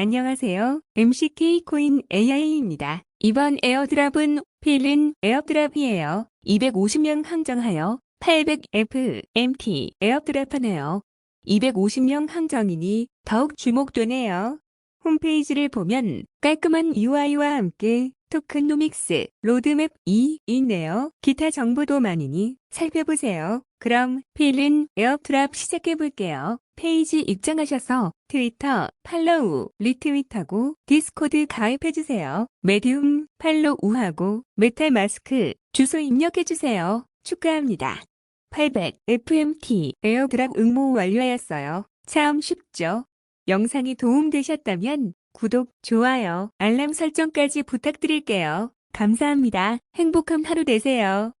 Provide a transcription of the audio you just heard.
안녕하세요. MCK 코인 AI입니다. 이번 에어드랍은 필린 에어드랍이에요. 250명 항정하여 800F MT 에어드랍하네요. 250명 항정이니 더욱 주목되네요. 홈페이지를 보면 깔끔한 UI와 함께 토큰노믹스 로드맵이 있네요. 기타 정보도 많으니 살펴보세요. 그럼 필린 에어드랍 시작해 볼게요. 페이지 입장하셔서 트위터 팔로우 리트윗하고 디스코드 가입해 주세요. 메디움 팔로우하고 메탈 마스크 주소 입력해 주세요. 축하합니다. 800 FMT 에어드랍 응모 완료하였어요. 참 쉽죠? 영상이 도움되셨다면 구독, 좋아요, 알람 설정까지 부탁드릴게요. 감사합니다. 행복한 하루 되세요.